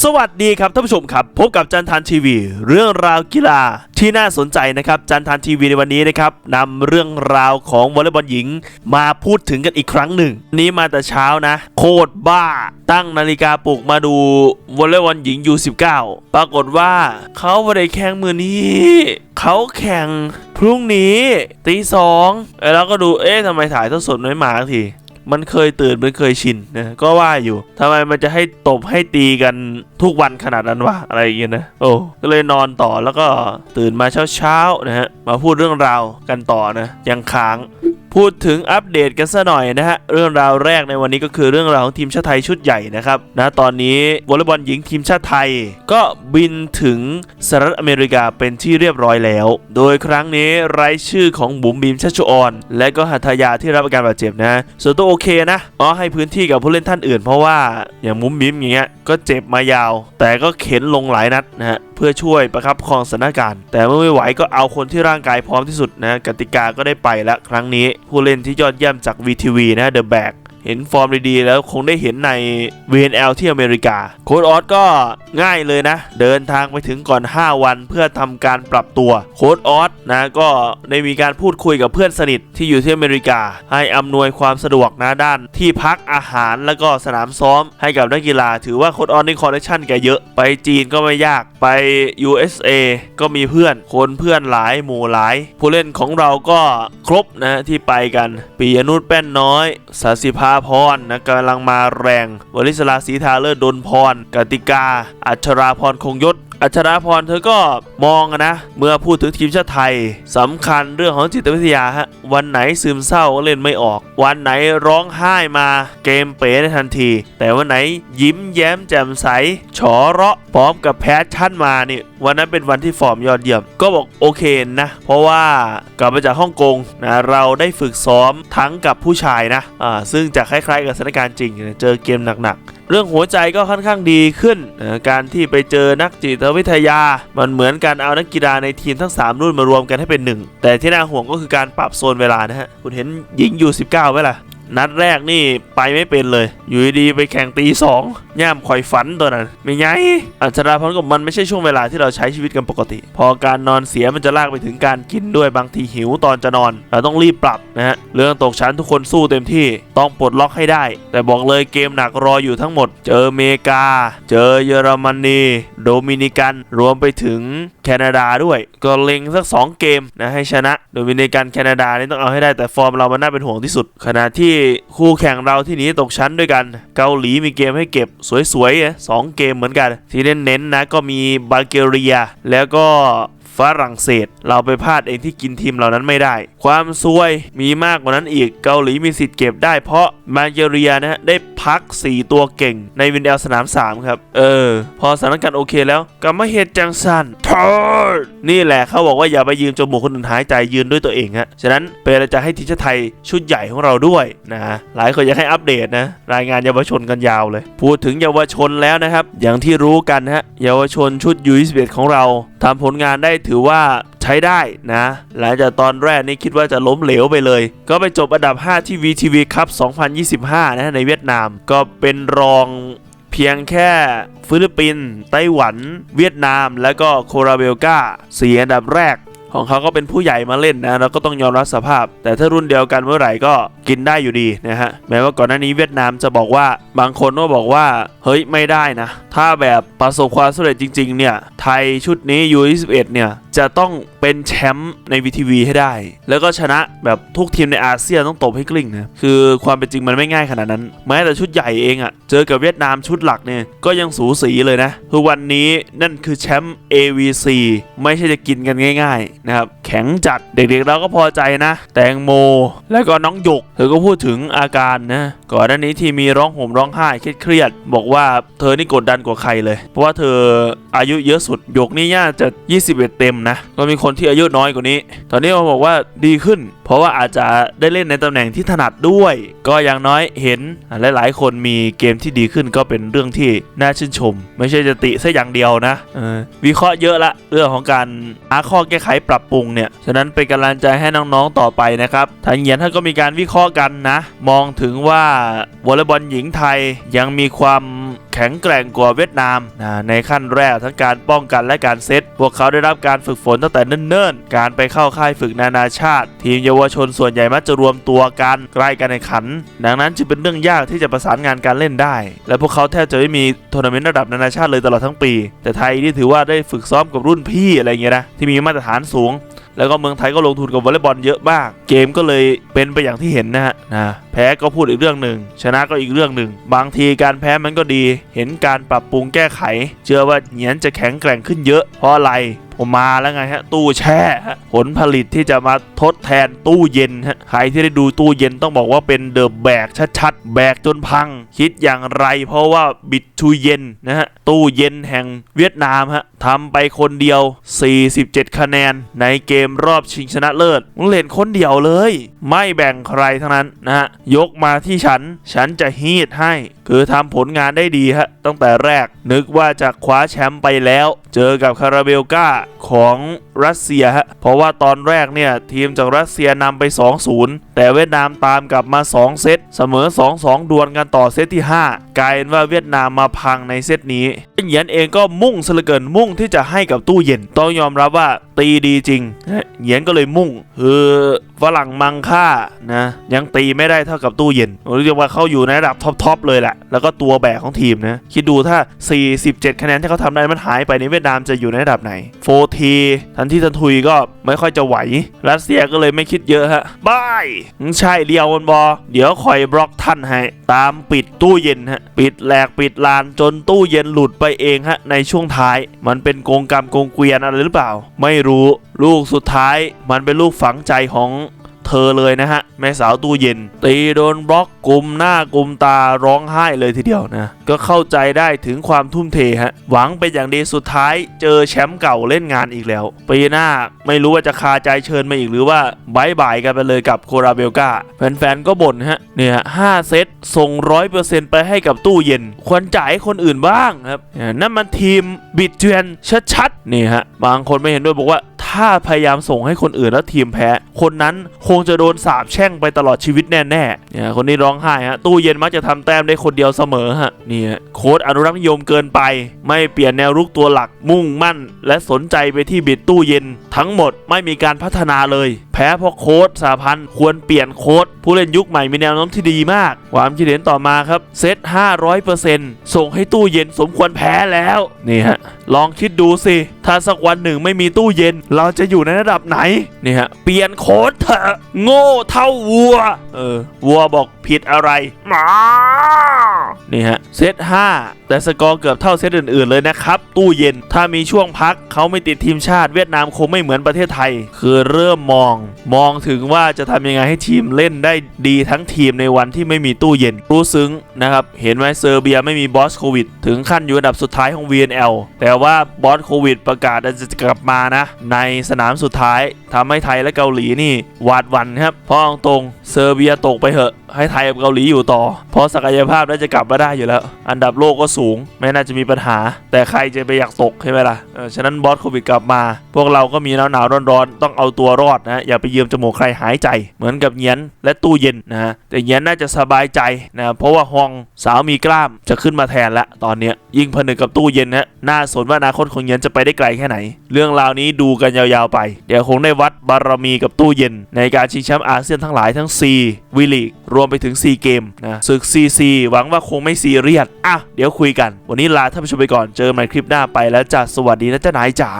สวัสดีครับท่านผู้ชมครับ พบกับจันทานทีวี เรื่องราวกีฬาที่น่าสนใจนะครับ จันทานทีวีในวันนี้นะครับนำเรื่องราวของวอลเลย์บอลหญิง มาพูดถึงกันอีกครั้งหนึ่ง นี้มาแต่เช้านะ โคตรบ้า ตั้งนาฬิกาปลุกมาดูวอลเลย์บอลหญิง U19 ปรากฏว่าเขาไม่ได้แข่งมือนี้ เขาแข่งพรุ่งนี้ตีสองแล้วก็ดูเอ๊ะทำไมถ่ายทอดสดไม่มาสักที มันเคยตื่นมันเคยชินนะก็ว่าอยู่ทำไมมันจะให้ตบให้ตีกันทุกวันขนาดนั้นวะอะไรอย่างเงี้ยนะโอ้ก็เลยนอนต่อแล้วก็ตื่นมาเช้าๆนะฮะมาพูดเรื่องราวกันต่อนะยังค้าง พูดถึงอัปเดตกันซะหน่อยนะฮะเรื่องราวแรกในวันนี้ก็คือเรื่องราวของทีมชาติไทยชุดใหญ่นะครับนะตอนนี้วอลเลย์บอลหญิงทีมชาติไทย ก็บินถึงสหรัฐอเมริกาเป็นที่เรียบร้อยแล้ว โดยครั้งนี้รายชื่อของบุ๋มบิมชัชชุออน และก็หัตยาที่รับอาการบาดเจ็บนะ ส่วนตัวโอเคนะอ๋อให้พื้นที่กับผู้เล่นท่านอื่น เพราะว่าอย่างบุ๋มบิมอย่างเงี้ยก็เจ็บมายาว แต่ก็เข็นลงหลายนัดนะฮะเพื่อช่วยประคับครองสถานการณ์ แต่เมื่อไม่ไหวก็เอาคนที่ร่างกายพร้อมที่สุดนะกติกาก็ได้ไปแล้วครั้งนี้ ผู้เล่นที่ยอดเยี่ยมจาก VTV นะเดอะแบก เห็นฟอร์มดีๆ แล้วคงได้เห็นใน VNL ที่อเมริกา โค้ดออสก็ง่ายเลยนะ เดินทางไปถึงก่อน 5 วันเพื่อทำการปรับตัว โค้ดออสนะก็ได้มีการพูดคุยกับเพื่อนสนิทที่อยู่ที่อเมริกา ให้อำนวยความสะดวกนะด้าน ที่พักอาหารแล้วก็สนามซ้อมให้กับนักกีฬา ถือว่าโค้ดออสนี่คอนเนคชั่นแกเยอะ ไปจีนก็ไม่ยากไป USA ก็มีเพื่อนคนเพื่อนหลายหมู่หลาย ผู้เล่นของเราก็ครบนะที่ไปกันปียนุชแป้นน้อยสาสิภาพรนะกำลังมาแรง วลิศลาศรีทาเลิศดนพรกติกา อัชราพรคงยศ อัชราพรเธอก็มองอะนะเมื่อพูดถึงทีมชาติไทยสำคัญเรื่องของจิตวิทยาฮะวันไหนซึมเศร้าก็เล่นไม่ออก วันไหนร้องไห้มาเกมเป๋ได้ทันที แต่วันไหนยิ้มแย้มแจ่มใสฉอเราะพร้อมกับแพชชั่นมานี่วันนั้นเป็นวันที่ฟอร์มยอดเยี่ยม ก็บอกโอเคนะ เพราะว่ากลับมาจากฮ่องกงนะเราได้ฝึกซ้อมทั้งกับผู้ชายนะอ่าซึ่งจะคล้ายๆกับสถานการณ์จริงนะเจอเกมหนักๆ เรื่องหัวใจก็ค่อนข้างดีขึ้น การที่ไปเจอนักจิตวิทยา มันเหมือนการเอานักกีฬาในทีมทั้ง 3 รุ่นมารวมกันให้เป็นหนึ่งแต่ที่น่าห่วงก็คือการปรับโซนเวลานะฮะคุณเห็นหญิงอยู่ 19ไหมล่ะ นัดแรกนี่ไปไม่เป็นเลย อยู่ดีๆไปแข่งตีสองย่ามคอยฝันตัวนั้นไม่ไงอัชราพรกับมันไม่ใช่ช่วงเวลาที่เราใช้ชีวิตกันปกติ พอการนอนเสียมันจะลากไปถึงการกินด้วยบางทีหิวตอนจะนอน เราต้องรีบปรับนะฮะเรื่องตกชั้นทุกคนสู้เต็มที่ต้องปลดล็อกให้ได้ แต่บอกเลยเกมหนักรออยู่ทั้งหมด เจอเมกา เจอเยอรมนีโดมินิกันรวมไปถึงแคนาดาด้วย ก็เล็งสัก 2 เกมนะให้ชนะ โดยมินิกันแคนาดานี่ต้องเอาให้ได้แต่ฟอร์มเรามันน่าเป็นห่วงที่สุด ขณะที่คู่แข่งเราที่หนีตกชั้นด้วยกัน เกาหลีมีเกมให้เก็บสวยๆสองเกมเหมือนกัน ที่เน้นๆนะก็มีบัลแกเรีย แล้วก็ ฝรั่งเศส เราไปพลาดเองที่กินทีมเหล่านั้นไม่ได้ ความซวยมีมากกว่านั้นอีกเกาหลีมีสิทธิ์เก็บได้ เพราะมาเกเรียนะฮะได้พัก 4 ตัวเก่งในวินเดลสนาม 3 ครับ เออ พอสถานการณ์โอเคแล้วกลับมาเหตุจังสันทอดนี่แหละเขาบอกว่าอย่าไปยืมจมูกคนอื่นหายใจยืนด้วยตัวเองฮะฉะนั้นเป็นอะจะให้ทีมชาติไทยชุดใหญ่ของเราด้วยนะหลายคนอยากให้อัปเดตนะรายงานเยาวชนกันยาวเลย พูดถึงเยาวชนแล้วนะครับ อย่างที่รู้กันฮะเยาวชนชุดยู21ของเราทำผลงานได้ถือว่าใช้ได้นะ หลังจากตอนแรกนี่คิดว่าจะล้มเหลวไปเลย ก็ไปจบอันดับ 5 ที่ VTV ครับ 2025 นะในเวียดนาม ก็เป็นรองเพียงแค่ฟิลิปปินส์ไต้หวัน เวียดนาม และก็โคราเบลกาสี่อันดับแรกของเขาก็เป็นผู้ใหญ่มาเล่นนะเราก็ต้องยอมรับสภาพ แต่ถ้ารุ่นเดียวกันเมื่อไหร่ก็กินได้อยู่ดีนะฮะแม้ว่าก่อนหน้านี้เวียดนามจะบอกว่าบางคนก็บอกว่า เฮ้ยไม่ได้นะถ้าแบบประสบความสำเร็จจริง ๆ เนี่ย ไทยชุดนี้ U21 เนี่ย จะต้องเป็นแชมป์ใน VTV ให้ได้ แล้วก็ชนะแบบทุกทีมในอาเซียนต้องตบให้กลิ้งนะ คือความเป็นจริงมันไม่ง่ายขนาดนั้น แม้แต่ชุดใหญ่เองอะ่ะ เจอกับเวียดนามชุดหลักเนี่ย ก็ยังสูสีเลยนะ คือวันนี้นั่นคือแชมป์ AVC ไม่ใช่จะกินกันง่าย ๆ นะครับแข็งจัดเด็กๆเราก็พอใจนะ แตงโม แล้วก็น้องหยก เธอก็พูดถึงอาการนะก่อนหน้านี้ที่มีร้องห่มร้องไห้เครียดๆบอกว่าเธอนี่กดดันกว่าใครเลย เพราะว่าเธออายุเยอะสุดหยกนี่ย่าจะ 21 เต็มนะก็มีคนที่อายุน้อยกว่านี้ ตอนนี้มาบอกว่าดีขึ้น ราะว่าอาจจะได้เล่นในตำแหน่งที่ถนัดด้วย ก็อย่างน้อยเห็นหลาย ๆ คนมีเกมที่ดีขึ้นก็เป็นเรื่องที่น่าชื่นชม ไม่ใช่จะติแค่อย่างเดียวนะออวิเคราะห์เยอะละเรื่องของการหาข้อแก้ไขปรับปรุงเนี่ยฉะนั้นเป็นกำลังใจให้น้อง ๆ ต่อไปนะครับทางเหียนท่านก็มีการวิเคราะห์กันนะ มองถึงว่าวอลเลย์บอลหญิงไทยยังมีความ แข็งแกร่งกว่าเวียดนามนะในขั้นแรกทั้งการป้องกันและการเซต พวกเขาได้รับการฝึกฝนตั้งแต่เนิ่นๆ การไปเข้าค่ายฝึกนานาชาติ ทีมเยาวชนส่วนใหญ่มักจะรวมตัวกันใกล้กันในขัน ดังนั้นจึงเป็นเรื่องยากที่จะประสานงานการเล่นได้ และพวกเขาแทบจะไม่มีทัวร์นาเมนต์ระดับนานาชาติเลยตลอดทั้งปี แต่ไทยนี่ถือว่าได้ฝึกซ้อมกับรุ่นพี่อะไรเงี้ยนะที่มีมาตรฐานสูง แล้วก็เมืองไทยก็ลงทุนกับวอลเลย์บอลเยอะมาก เกมก็เลยเป็นไปอย่างที่เห็นนะฮะนะแพ้ก็พูดอีกเรื่องหนึ่งชนะก็อีกเรื่องหนึ่งบางทีการแพ้มันก็ดี เห็นการปรับปรุงแก้ไข เชื่อว่าเหงียนจะแข็งแกร่งขึ้นเยอะเพราะอะไร ผมมาแล้วไงฮะตู้แช่ผลผลิตที่จะมาทดแทนตู้เย็นฮะใครที่ได้ดูตู้เย็นต้องบอกว่าเป็นเดอะแบกชัดๆแบกจนพัง คิดอย่างไร เพราะว่าบิดทูเย็นนะฮะตู้เย็นแห่งเวียดนามฮะทำไปคนเดียว 47 คะแนน ในเกมรอบชิงชนะเลิศมึงเล่นคนเดียวเลย ไม่แบ่งใครทั้งนั้นนะฮะยกมาที่ฉัน ฉันจะฮีดให้ คือทำผลงานได้ดีฮะตั้งแต่แรกนึกว่าจะคว้าแชมป์ไปแล้ว เจอกับคาราเบลกาของรัสเซียฮะเพราะว่าตอนแรกเนี่ย ทีมจากรัสเซียนำไป 2-0 แต่เวียดนามตามกลับมา 2 เซตเสมอ 2-2 ดวลกันต่อเซตที่ 5 กลายเป็นว่าเวียดนามมาพังในเซตนี้เหยียนเองก็มุ่งสลเกินมุ่งที่จะให้กับตู้เย็นต้องยอมรับว่าตีดีจริงเหยียนก็เลยมุ่งคือฝรั่งมังค่านะยังตีไม่ได้เท่ากับตู้เย็นเรียกว่าเขาอยู่ในระดับท็อปๆเลยแหละแล้วก็ตัวแบกของทีมนะ คิดดูถ้า 47 คะแนนที่เขาทำได้มันหายไปในเวียดนามจะอยู่ในระดับไหนโฟทีทันที่ทันทุยก็ไม่ค่อยจะไหว รัสเซียก็เลยไม่คิดเยอะฮะบายใช่เลียวมันบอ เดี๋ยวคอยบล็อกท่านให้ ตามปิดตู้เย็นฮะ ปิดแหลกปิดลานจนตู้เย็นหลุดไปเองฮะ ในช่วงท้าย มันเป็นโกงกรรมโกงเกวียนอะไรหรือเปล่า ไม่รู้ลูกสุดท้ายมันเป็นลูกฝังใจของ เธอเลยนะฮะ แม่สาวตู้เย็น ตีโดนบล็อกกลุ่มหน้ากลุ่มตาร้องไห้เลยทีเดียวนะ ก็เข้าใจได้ถึงความทุ่มเทฮะ หวังเป็นอย่างดีสุดท้ายเจอแชมป์เก่าเล่นงานอีกแล้วปีหน้าไม่รู้ว่าจะคาใจเชิญมาอีกหรือว่าบายบายกันไปเลยกับโคราเบลกาแฟนๆก็บ่นฮะเนี่ยห้าเซตส่งร้อยเปอร์เซ็นต์ไปให้กับตู้เย็น ควรจ่ายให้คนอื่นบ้างครับเนี่ยนั่นมันทีมบิดเจือนชัดๆนี่ฮะบางคนไม่เห็นด้วยบอกว่า ถ้าพยายามส่งให้คนอื่นแล้วทีมแพ้ คนนั้นคงจะโดนสาบแช่งไปตลอดชีวิตแน่ๆเนี่ยคนนี้ร้องไห้ฮะตู้เย็นมักจะทำแต้มได้คนเดียวเสมอฮะเนี่ยโค้ดอนุรักษ์นิยมเกินไป ไม่เปลี่ยนแนวรุกตัวหลักมุ่งมั่น และสนใจไปที่บิดตู้เย็น ทั้งหมดไม่มีการพัฒนาเลยแพ้เพราะโค้ดสาพันธ์ควรเปลี่ยนโค้ดผู้เล่นยุคใหม่มีแนวโน้มที่ดีมาก ความคิดเห็นต่อมาครับ เซต 500%ส่งให้ตู้เย็นสมควรแพ้แล้ว นี่ฮะ ลองคิดดูสิ ถ้าสักวันหนึ่งไม่มีตู้เย็น เราจะอยู่ในระดับไหน นี่ฮะ เปลี่ยนโค้ดเถอะ โง่เท่าวัว เออ วัวบอกผิดอะไรหมานี่ฮะ เซต 5 แต่สกอร์เกือบเท่าเซตอื่น ๆ เลยนะครับ ตู้เย็นถ้ามีช่วงพักเขาไม่ติดทีมชาติเวียดนามคงไม่เหมือนประเทศไทย คือเริ่มมอง มองถึงว่าจะทำยังไงให้ทีมเล่นได้ดีทั้งทีมในวันที่ไม่มีตู้เย็น รู้ซึ้งนะครับ เห็นไหมเซอร์เบียไม่มีบอสโควิด ถึงขั้นอยู่อันดับสุดท้ายของ VNL แต่ว่าบอสโควิด ประกาศจะกลับมานะ ในสนามสุดท้ายทำให้ไทยและเกาหลีนี่หวาดหวั่นครับเพราะเอาตรงเซอร์เบียตกไปเหอะให้ไทยกับเกาหลีอยู่ต่อ เพราะศักยภาพน่าจะกลับมาได้อยู่แล้ว อันดับโลกก็สูง ไม่น่าจะมีปัญหา แต่ใครจะไปอยากตกใช่ไหมล่ะเออฉะนั้นบอสโควิดกลับมา พวกเราก็มีหนาวหนาวๆร้อนๆ ต้องเอาตัวรอดนะอย่าไปยืมจมูกใครหายใจ เหมือนกับเงียนและตู้เย็นนะฮะแต่เงียนน่าจะสบายใจนะเพราะว่าฮองสาวมีกล้ามจะขึ้นมาแทนละตอนเนี้ยยิ่งผนึกกับตู้เย็นนะน่าสนว่าอนาคตของเงียนจะไปได้ไกลแค่ไหน เรื่องราวนี้ดูกันยาวๆไป เดี๋ยวคงได้วัดบารมีกับตู้เย็น ในการชิงแชมป์อาเซียนทั้งหลายทั้ง C วีลีกรวมไปถึง 4 เกมนะศึก CC หวังว่าคงไม่ซีเรียสอะเดี๋ยวคุยกัน วันนี้ลาท่านผู้ชมไปก่อนเจอกันใหม่คลิปหน้าไปแล้วจ้ะสวัสดีนะเจ้านายจ๋า